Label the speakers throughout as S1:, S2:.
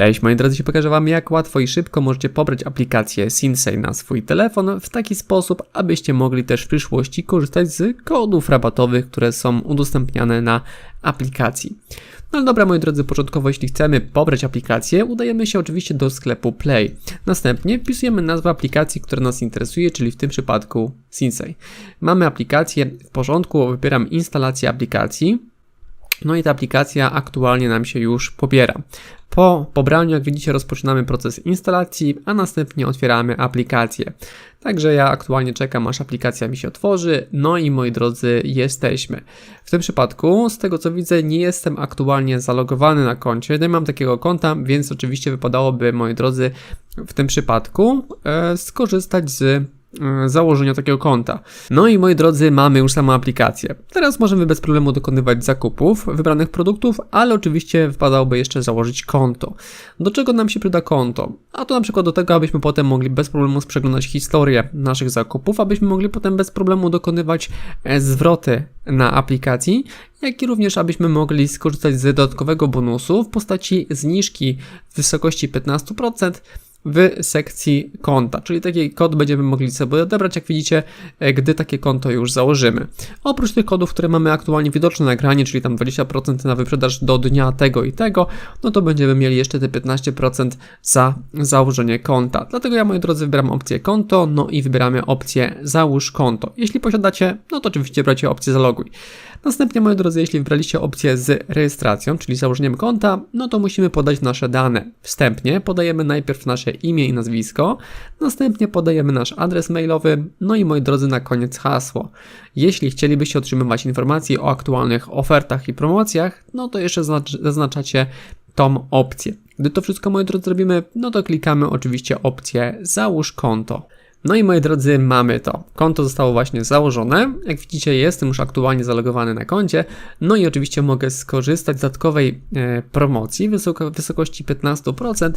S1: Cześć moi drodzy, się pokażę Wam jak łatwo i szybko możecie pobrać aplikację Sinsei na swój telefon w taki sposób, abyście mogli też w przyszłości korzystać z kodów rabatowych, które są udostępniane na aplikacji. No dobra moi drodzy, początkowo jeśli chcemy pobrać aplikację, udajemy się oczywiście do sklepu Play. Następnie wpisujemy nazwę aplikacji, która nas interesuje, czyli w tym przypadku Sinsei. Mamy aplikację w porządku, wybieram instalację aplikacji. No i ta aplikacja aktualnie nam się już pobiera. Po pobraniu, jak widzicie, rozpoczynamy proces instalacji, a następnie otwieramy aplikację. Także ja aktualnie czekam, aż aplikacja mi się otworzy. No i moi drodzy, jesteśmy. W tym przypadku, z tego co widzę, nie jestem aktualnie zalogowany na koncie. Nie mam takiego konta, więc oczywiście wypadałoby, moi drodzy, w tym przypadku e, skorzystać z założenia takiego konta. No i moi drodzy, mamy już samą aplikację. Teraz możemy bez problemu dokonywać zakupów wybranych produktów, ale oczywiście wypadałoby jeszcze założyć konto. Do czego nam się przyda konto? A to na przykład do tego, abyśmy potem mogli bez problemu przeglądać historię naszych zakupów, abyśmy mogli potem bez problemu dokonywać e, zwroty na aplikacji, jak i również abyśmy mogli skorzystać z dodatkowego bonusu w postaci zniżki w wysokości 15% w sekcji konta, czyli taki kod będziemy mogli sobie odebrać, jak widzicie, e, gdy takie konto już założymy. Oprócz tych kodów, które mamy aktualnie widoczne na ekranie, czyli tam 20% na wyprzedaż do dnia tego i tego, no to będziemy mieli jeszcze te 15% za założenie konta. Dlatego ja, moi drodzy, wybieram opcję konto, no i wybieramy opcję załóż konto. Jeśli posiadacie, no to oczywiście wybracie opcję zaloguj. Następnie, moi drodzy, jeśli wybraliście opcję z rejestracją, czyli założeniem konta, no to musimy podać nasze dane. Wstępnie podajemy najpierw nasze imię i nazwisko, następnie podajemy nasz adres mailowy, no i moi drodzy, na koniec hasło. Jeśli chcielibyście otrzymywać informacje o aktualnych ofertach i promocjach, no to jeszcze zaznacz- zaznaczacie tą opcję. Gdy to wszystko, moi drodzy, zrobimy, no to klikamy oczywiście opcję załóż konto. No i moi drodzy, mamy to. Konto zostało właśnie założone. Jak widzicie, jestem już aktualnie zalogowany na koncie. No i oczywiście mogę skorzystać z dodatkowej e, promocji w wysoko, wysokości 15%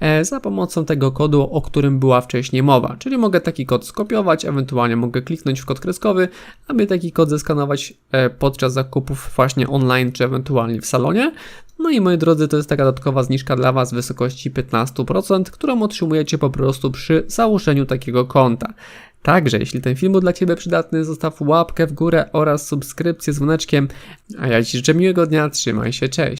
S1: e, za pomocą tego kodu, o którym była wcześniej mowa. Czyli mogę taki kod skopiować, ewentualnie mogę kliknąć w kod kreskowy, aby taki kod zeskanować e, podczas zakupów właśnie online, czy ewentualnie w salonie. No i moi drodzy, to jest taka dodatkowa zniżka dla Was w wysokości 15%, którą otrzymujecie po prostu przy założeniu takiego konta. Także, jeśli ten film był dla Ciebie przydatny, zostaw łapkę w górę oraz subskrypcję z dzwoneczkiem. A ja Ci życzę miłego dnia, trzymaj się, cześć!